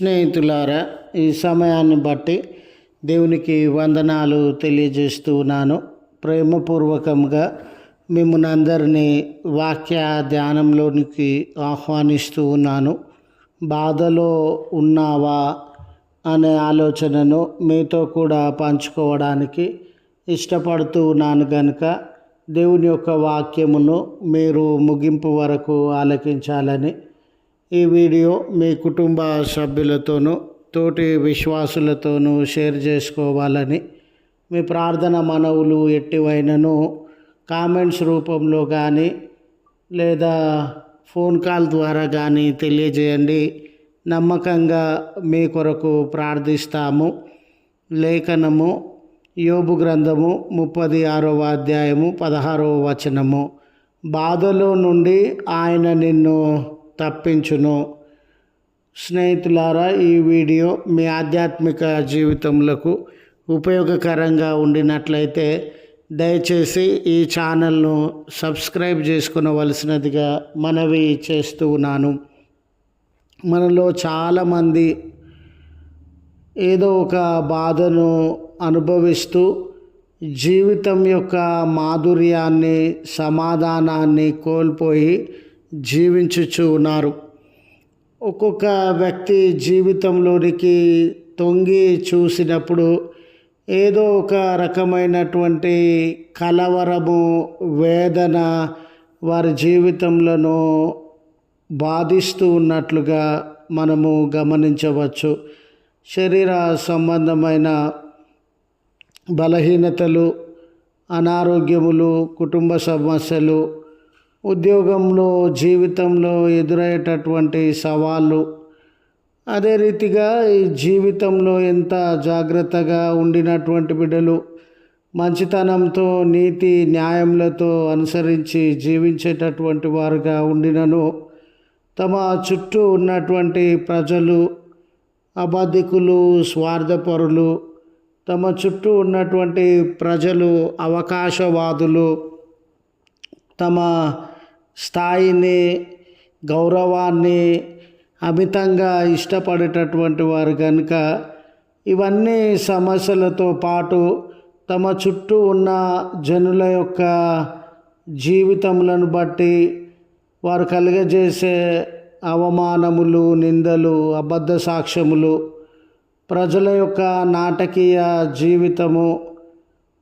స్నేహితులారా ఈ సమయాన్ని బట్టి దేవునికి వందనాలు తెలియజేస్తూ ఉన్నాను. ప్రేమపూర్వకంగా మిమ్మల్ని అందరినీ వాక్య ధ్యానంలోనికి ఆహ్వానిస్తూ ఉన్నాను. బాధలో ఉన్నావా అనే ఆలోచనను మీతో కూడా పంచుకోవడానికి ఇష్టపడుతూ ఉన్నాను కనుక దేవుని యొక్క వాక్యమును మీరు ముగింపు వరకు ఆలకించాలని ఈ వీడియో మీ కుటుంబ సభ్యులతోనూ తోటి విశ్వాసులతోనూ షేర్ చేసుకోవాలని మీ ప్రార్థన మనవులు ఎట్టివైనను కామెంట్స్ రూపంలో కానీ లేదా ఫోన్ కాల్ ద్వారా కానీ తెలియజేయండి. నమ్మకంగా మీ కొరకు ప్రార్థిస్తాము. లేఖనము యోబు గ్రంథము ముప్పది ఆరవ అధ్యాయము పదహారవ వచనము. బాధలో నుండి ఆయన నిన్ను తప్పించును. స్నేహితులారా ఈ వీడియో మీ ఆధ్యాత్మిక జీవితములకు ఉపయోగకరంగా ఉండినట్లయితే దయచేసి ఈ ఛానల్ను సబ్స్క్రైబ్ చేసుకునవలసినదిగా మనవి చేస్తూ ఉన్నాను. మనలో చాలామంది ఏదో ఒక బాధను అనుభవిస్తూ జీవితం యొక్క మాధుర్యాన్ని సమాధానాన్ని కోల్పోయి జీవించుచు ఉన్నారు. ఒక్కొక్క వ్యక్తి జీవితంలోనికి తొంగి చూసినప్పుడు ఏదో ఒక రకమైనటువంటి కలవరము వేదన వారి జీవితంలో బాధిస్తూ ఉన్నట్లుగా మనము గమనించవచ్చు. శరీర సంబంధమైన బలహీనతలు అనారోగ్యములు కుటుంబ సమస్యలు ఉద్యోగంలో జీవితంలో ఎదురయ్యేటటువంటి సవాళ్ళు. అదే రీతిగా ఈ జీవితంలో ఎంత జాగ్రత్తగా ఉండినటువంటి బిడ్డలు మంచితనంతో నీతి న్యాయములతో అనుసరించి జీవించేటటువంటి వారుగా ఉండినను తమ చుట్టూ ఉన్నటువంటి ప్రజలు అబాధికులు స్వార్థపరులు తమ చుట్టూ ఉన్నటువంటి ప్రజలు అవకాశవాదులు తమ స్థాయిని గౌరవాన్ని అమితంగా ఇష్టపడేటటువంటి వారు కనుక ఇవన్నీ సమస్యలతో పాటు తమ చుట్టూ ఉన్న జనుల యొక్క జీవితములను బట్టి వారు కలిగజేసే అవమానములు నిందలు అబద్ధ సాక్ష్యములు ప్రజల యొక్క నాటకీయ జీవితము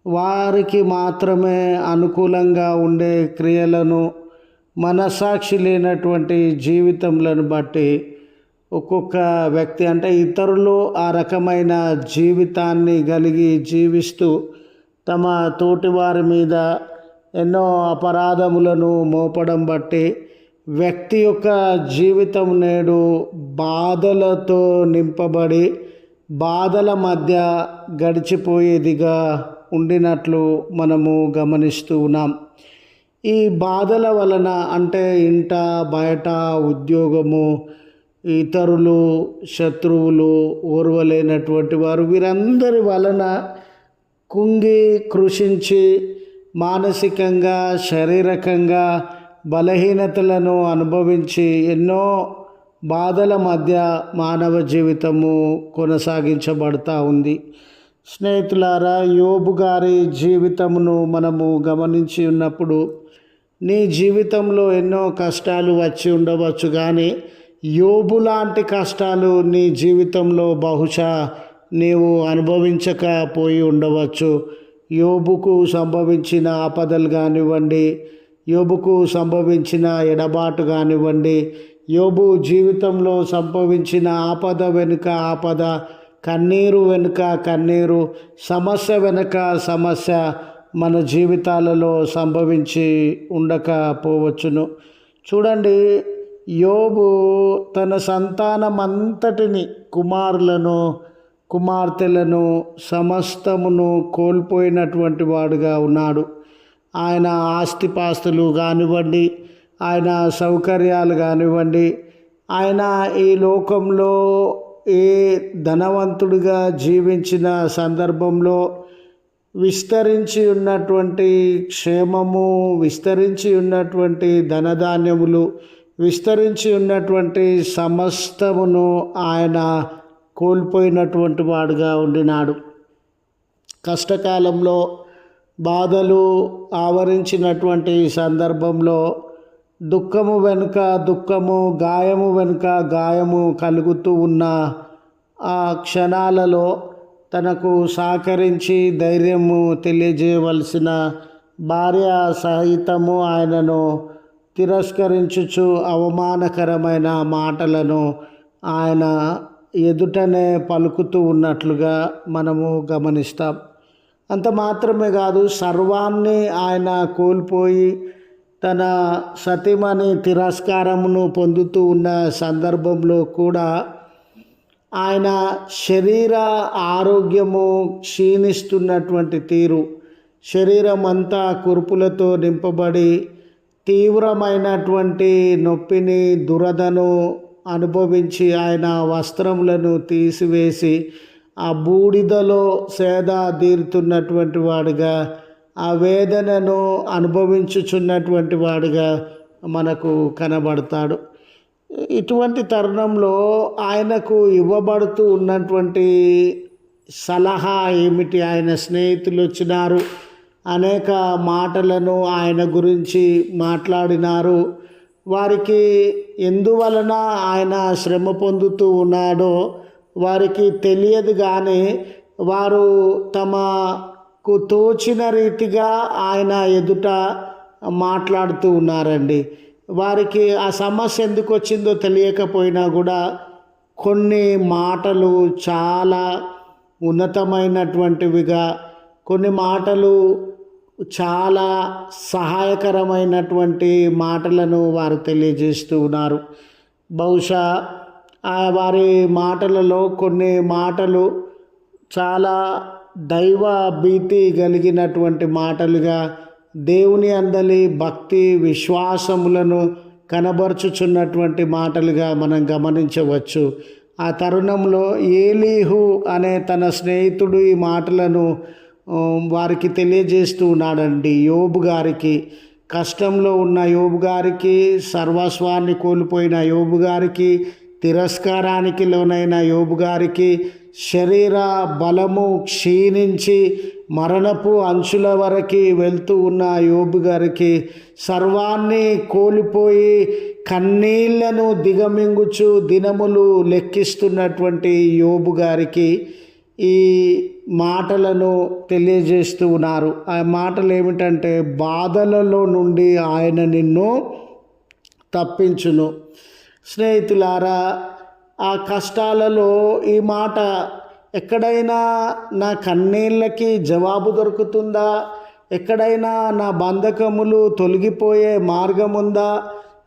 వారికి మాత్రమే అనుకూలంగా ఉండే క్రియలను మనసాక్షి లేనటువంటి జీవితంలను బట్టి ఒక్కొక్క వ్యక్తి అంటే ఇతరులు ఆ రకమైన జీవితాన్ని కలిగి జీవిస్తూ తమ తోటివారి మీద ఎన్నో అపరాధములను మోపడం బట్టి వ్యక్తి యొక్క జీవితం నేడు బాధలతో నింపబడి బాధల మధ్య గడిచిపోయేదిగా ఉండినట్లు మనము గమనిస్తూ ఉన్నాం. ఈ బాధల వలన అంటే ఇంట బయట ఉద్యోగము ఇతరులు శత్రువులు ఓర్వలేనటువంటి వారు వీరందరి వలన కుంగి కృషించి మానసికంగా శారీరకంగా బలహీనతలను అనుభవించి ఎన్నో బాధల మధ్య మానవ జీవితము కొనసాగించబడతా ఉంది. స్నేహితులారా యోబు గారి జీవితమును మనము గమనించి ఉన్నప్పుడు నీ జీవితంలో ఎన్నో కష్టాలు వచ్చి ఉండవచ్చు కానీ యోబు లాంటి కష్టాలు నీ జీవితంలో బహుశా నీవు అనుభవించకపోయి ఉండవచ్చు. యోబుకు సంభవించిన ఆపదలు కానివ్వండి యోబుకు సంభవించిన ఎడబాటు కానివ్వండి యోబు జీవితంలో సంభవించిన ఆపద వెనుక ఆపద కన్నీరు వెనుక కన్నీరు సమస్య వెనుక సమస్య మన జీవితాలలో సంభవించి ఉండకపోవచ్చును. చూడండి యోబు తన సంతానమంతటిని కుమారులను కుమార్తెలను సమస్తమును కోల్పోయినటువంటి వాడుగా ఉన్నాడు. ఆయన ఆస్తిపాస్తులు కానివ్వండి ఆయన సౌకర్యాలు కానివ్వండి ఆయన ఈ లోకంలో ఏ ధనవంతుడిగా జీవించిన సందర్భంలో విస్తరించి ఉన్నటువంటి క్షేమము విస్తరించి ఉన్నటువంటి ధనధాన్యములు విస్తరించి ఉన్నటువంటి సమస్తమును ఆయన కోల్పోయినటువంటి వాడుగా ఉండినాడు. కష్టకాలంలో బాధలు ఆవరించినటువంటి సందర్భంలో దుఃఖము వెనుక దుఃఖము గాయము వెనుక గాయము కలుగుతూ ఉన్న ఆ క్షణాలలో తనకు సహకరించి ధైర్యము తెలియజేయవలసిన భార్య సహితము ఆయనను తిరస్కరించుచు అవమానకరమైన మాటలను ఆయన ఎదుటనే పలుకుతూ ఉన్నట్లుగా మనము గమనిస్తాం. అంత మాత్రమే కాదు సర్వాన్ని ఆయన కోల్పోయి తన సతీమణి తిరస్కారమును పొందుతూ ఉన్న సందర్భంలో కూడా ఆయన శరీర ఆరోగ్యము క్షీణిస్తున్నటువంటి తీరు శరీరం అంతా కురుపులతో నింపబడి తీవ్రమైనటువంటి నొప్పిని దురదను అనుభవించి ఆయన వస్త్రములను తీసివేసి ఆ బూడిదలో సేద తీరుతున్నటువంటి వాడుగా ఆ వేదనను అనుభవించుచున్నటువంటి వాడుగా మనకు కనబడతాడు. ఇటువంటి తరుణంలో ఆయనకు ఇవ్వబడుతూ ఉన్నటువంటి సలహా ఏమిటి? ఆయన స్నేహితులు వచ్చినారు అనేక మాటలను ఆయన గురించి మాట్లాడినారు. వారికి ఎందువలన ఆయన శ్రమ పొందుతూ ఉన్నాడో వారికి తెలియదు కానీ వారు తమకు తోచిన రీతిగా ఆయన ఎదుట మాట్లాడుతూ ఉన్నారండి. వారికి ఆ సమస్య ఎందుకు వచ్చిందో తెలియకపోయినా కూడా కొన్ని మాటలు చాలా ఉన్నతమైనటువంటివిగా కొన్ని మాటలు చాలా సహాయకరమైనటువంటి మాటలను వారు తెలియజేస్తూ ఉన్నారు. బహుశా ఆ వారి మాటలలో కొన్ని మాటలు చాలా దైవ భీతి కలిగినటువంటి మాటలుగా దేవుని అందలి భక్తి విశ్వాసములను కనబరుచుచున్నటువంటి మాటలుగా మనం గమనించవచ్చు. ఆ తరుణంలో ఏలీహు అనే తన స్నేహితుడు ఈ మాటలను వారికి తెలియజేస్తూ ఉన్నాడండి. యోబు గారికి కష్టంలో ఉన్న యోబు గారికి సర్వస్వాన్ని కోల్పోయిన యోబు గారికి తిరస్కారానికి లోనైన యోబు గారికి శరీర బలము క్షీణించి మరణపు అంచుల వరకు వెళ్తూ ఉన్న యోబు గారికి సర్వాన్ని కోల్పోయి కన్నీళ్ళను దిగమింగుచు దినములు లెక్కిస్తున్నటువంటి యోబు గారికి ఈ మాటలను తెలియజేస్తూ ఉన్నారు. ఆ మాటలు ఏమిటంటే బాధలలో నుండి ఆయన నిన్ను తప్పించును. స్నేహితులారా ఆ కష్టాలలో ఈ మాట ఎక్కడైనా నా కన్నీళ్ళకి జవాబు దొరుకుతుందా? ఎక్కడైనా నా బంధకములు తొలగిపోయే మార్గం ఉందా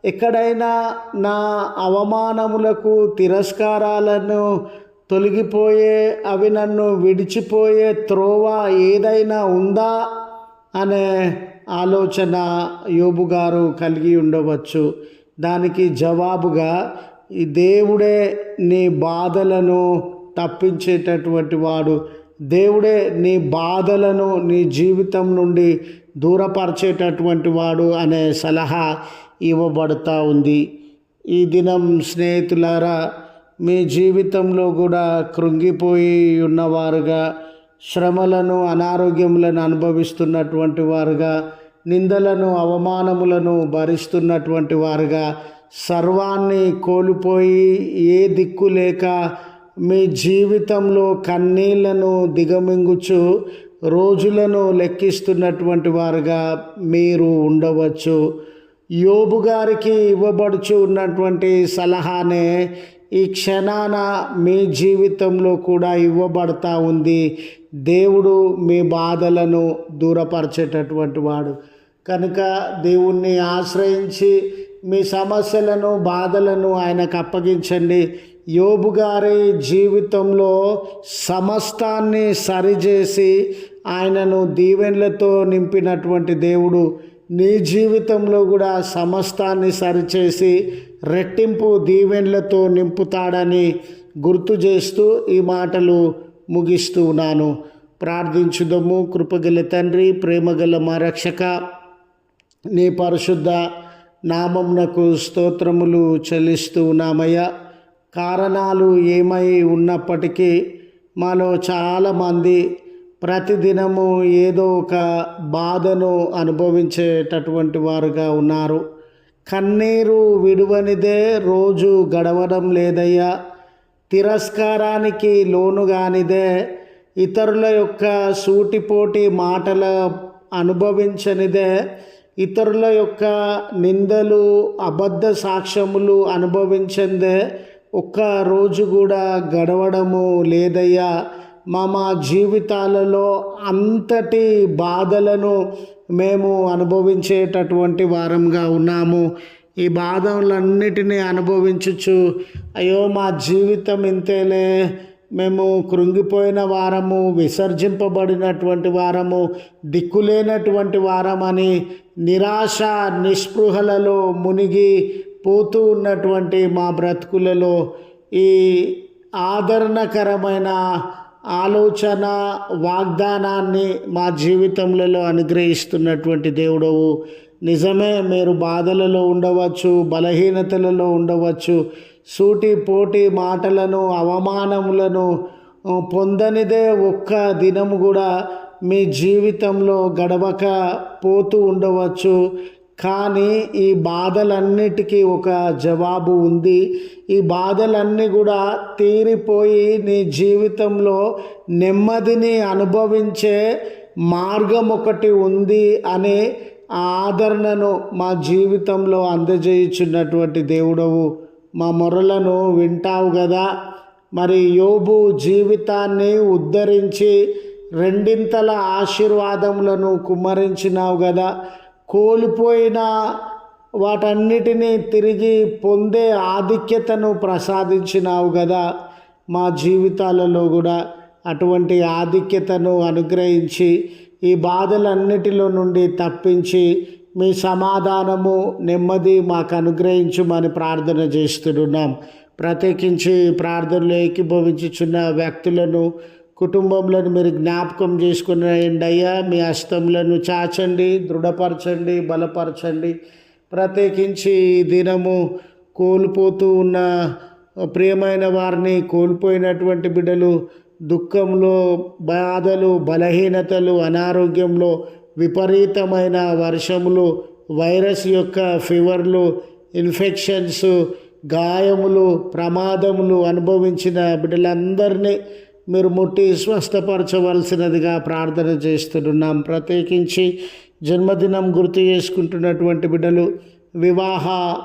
ఎక్కడైనా నా అవమానములకు తిరస్కారాలను తొలగిపోయే అవి నన్ను విడిచిపోయే త్రోవ ఏదైనా ఉందా? అనే ఆలోచన యోబు గారు కలిగి ఉండవచ్చు. దానికి జవాబుగా ఈ దేవుడే నీ బాధలను తప్పించేటటువంటి వాడు. దేవుడే నీ బాధలను నీ జీవితం నుండి దూరపరిచేటటువంటి వాడు అనే సలహా ఇవ్వబడుతూ ఉంది. ఈ దినం స్నేహితులారా మీ జీవితంలో కూడా కృంగిపోయి ఉన్నవారుగా శ్రమలను అనారోగ్యములను అనుభవిస్తున్నటువంటి వారుగా నిందలను అవమానములను భరిస్తున్నటువంటి వారుగా సర్వాన్ని కోల్పోయి ఏ దిక్కు లేక మీ జీవితంలో కన్నీళ్ళను దిగమింగుచు రోజులను లెక్కిస్తున్నటువంటి వారుగా మీరు ఉండవచ్చు. యోబు గారికి ఇవ్వబడుచు ఉన్నటువంటి సలహానే ఈ క్షణాన మీ జీవితంలో కూడా ఇవ్వబడతా ఉంది. దేవుడు మీ బాధలను దూరపరిచేటటువంటి వాడు. కనుక దేవుణ్ణి ఆశ్రయించి మీ సమస్యలను బాధలను ఆయనకు అప్పగించండి. యోబు గారి జీవితంలో సమస్తాన్ని సరిచేసి ఆయనను దీవెన్లతో నింపినటువంటి దేవుడు నీ జీవితంలో కూడా సమస్తాన్ని సరిచేసి రెట్టింపు దీవెన్లతో నింపుతాడని గుర్తు చేస్తూ ఈ మాటలు ముగిస్తూ ఉన్నాను. ప్రార్థించుదము. కృపగల తండ్రి ప్రేమగల మా రక్షక నీ పరిశుద్ధ నామంనకు స్తోత్రములు చెల్లిస్తూ ఉన్నామయ్యా. కారణాలు ఏమై ఉన్నప్పటికీ మాలో చాలామంది ప్రతిదినము ఏదో ఒక బాధను అనుభవించేటటువంటి వారుగా ఉన్నారు. కన్నీరు విడువనిదే రోజు గడవడం లేదయ్యా. తిరస్కారానికి లోనుగానిదే ఇతరుల యొక్క సూటిపోటి మాటల అనుభవించనిదే ఇతరుల యొక్క నిందలు అబద్ధ సాక్ష్యములు అనుభవించిందే ఒక్క రోజు కూడా గడవడము లేదయ్యా. మా మా జీవితాలలో అంతటి బాధలను మేము అనుభవించేటటువంటి వారంగా ఉన్నాము. ఈ బాధలన్నిటినీ అనుభవించచ్చు అయ్యో మా జీవితం ఇంతేలే. మేము కృంగిపోయిన వారము విసర్జింపబడినటువంటి వారము దిక్కులేనటువంటి వారమని నిరాశ నిస్పృహలలో మునిగి పోతూ ఉన్నటువంటి మా బ్రతుకులలో ఈ ఆదరణకరమైన ఆలోచన వాగ్దానాన్ని మా జీవితంలో అనుగ్రహిస్తున్నటువంటి దేవుడవు. నిజమే మీరు బాధలలో ఉండవచ్చు బలహీనతలలో ఉండవచ్చు సూటి పోటీ మాటలను అవమానములను పొందనిదే ఒక్క దినము కూడా మీ జీవితంలో గడవక పోతూ ఉండవచ్చు. కానీ ఈ బాధలన్నిటికీ ఒక జవాబు ఉంది. ఈ బాధలన్నీ కూడా తీరిపోయి నీ జీవితంలో నెమ్మదిని అనుభవించే మార్గం ఒకటి ఉంది అనే ఆదరణను మా జీవితంలో అందజేయుచున్నటువంటి దేవుడవు. మా మొరలను వింటావు కదా మరి యోబు జీవితాన్ని ఉద్ధరించి రెండింతల ఆశీర్వాదములను కుమ్మరించినావు కదా కోల్పోయిన వాటన్నిటినీ తిరిగి పొందే ఆధిక్యతను ప్రసాదించినావు కదా మా జీవితాలలో కూడా అటువంటి ఆధిక్యతను అనుగ్రహించి ఈ బాధలన్నిటిలో నుండి తప్పించి మీ సమాధానము నెమ్మది మాకు అనుగ్రహించమని ప్రార్థన చేస్తున్నాం. ప్రత్యేకించి ప్రార్థనలు ఏకీభవించుచున్న వ్యక్తులను కుటుంబంలో మీరు జ్ఞాపకం చేసుకునేయండి అయ్యా. మీ అస్తములను చాచండి దృఢపరచండి బలపరచండి. ప్రత్యేకించి దినము కోల్పోతూ ఉన్న ప్రియమైన వారిని కోల్పోయినటువంటి బిడ్డలు దుఃఖంలో బాధలు బలహీనతలు అనారోగ్యంలో విపరీతమైన వర్షములు వైరస్ యొక్క ఫీవర్లు ఇన్ఫెక్షన్స్ గాయములు ప్రమాదములు అనుభవించిన బిడ్డలందరినీ మీరు ముట్టి స్వస్థపరచవలసినదిగా ప్రార్థన చేస్తున్నాం. ప్రత్యేకించి జన్మదినం గుర్తు చేసుకుంటున్నటువంటి బిడ్డలు వివాహ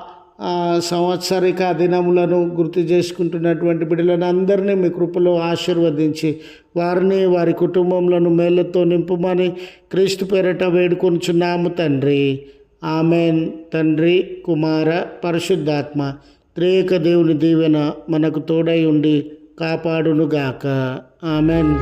సంవత్సరిక దినములను గుర్తు చేసుకుంటున్నటువంటి బిడ్డలను అందరినీ మీ కృపలో ఆశీర్వదించి వారిని వారి కుటుంబంలో మేళ్ళతో నింపుమని క్రీస్తు పేరట వేడుకొంచున్నాము తండ్రి. ఆమెన్. తండ్రి కుమార పరిశుద్ధాత్మ త్రేక దేవుని దీవెన మనకు తోడై ఉండి కాపాడునుగాక. ఆమెన్.